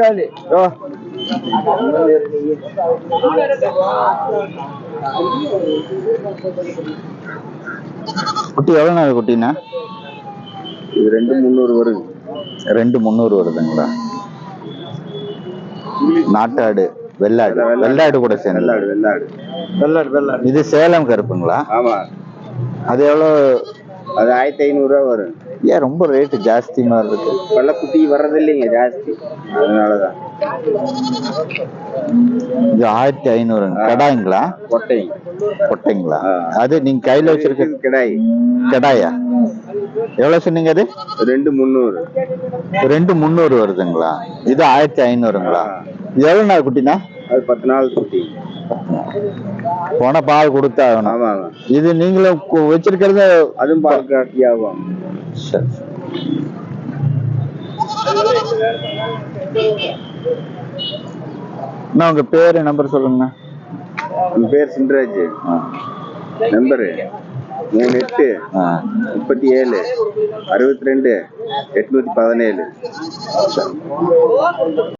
நாட்டாளி ஓ குட்டி எவ்வளோ நாள் குட்டிண்ணா இது ரெண்டு முந்நூறு வருது. ரெண்டு முந்நூறு வருதுங்களா? நாட்டாடு வெள்ளாடு. வெள்ளாடு கூட சேர்ந்து. வெள்ளாடு வெள்ளாடு. வெள்ளாடு வெள்ளாடு. இது சேலம் கருப்புங்களா? ஆமா. அது எவ்வளோ அது ஆயிரத்தி ஐநூறுரூவா வரும். ஏன் ரொம்ப ரேட்டு ஜாஸ்தி மாதிரி இருக்கு? வெள்ளக்குட்டி வர்றது இல்லைங்க ஜாஸ்தி. அதனாலதான். இது ஆயிரத்தி ஐநூறு கடாய்ங்களா? கொட்டை. கொட்டைங்களா. அது நீங்க கையில வச்சிருக்க கிடாய். கடாயா? எவ்வளவு சொன்னீங்க அது? ரெண்டு முந்நூறு. ரெண்டு முந்நூறு வருதுங்களா? இது ஆயிரத்தி ஐநூறுங்களா? எவ்வளவு நாள் குட்டினா அது பத்து நாள் குட்டி. போன பால் கொடுத்தாகணும். ஆமாங்க இது நீங்களும் வச்சிருக்கிறது அதுவும் பால் காட்டி ஆகும். சரி. உங்க பேரு நம்பர் சொல்லுங்க என் பேர் ஆ. நம்பரு மூணு எட்டு. முப்பத்தி ஏழு அறுபத்தி ரெண்டு எட்நூத்தி பதினேழு.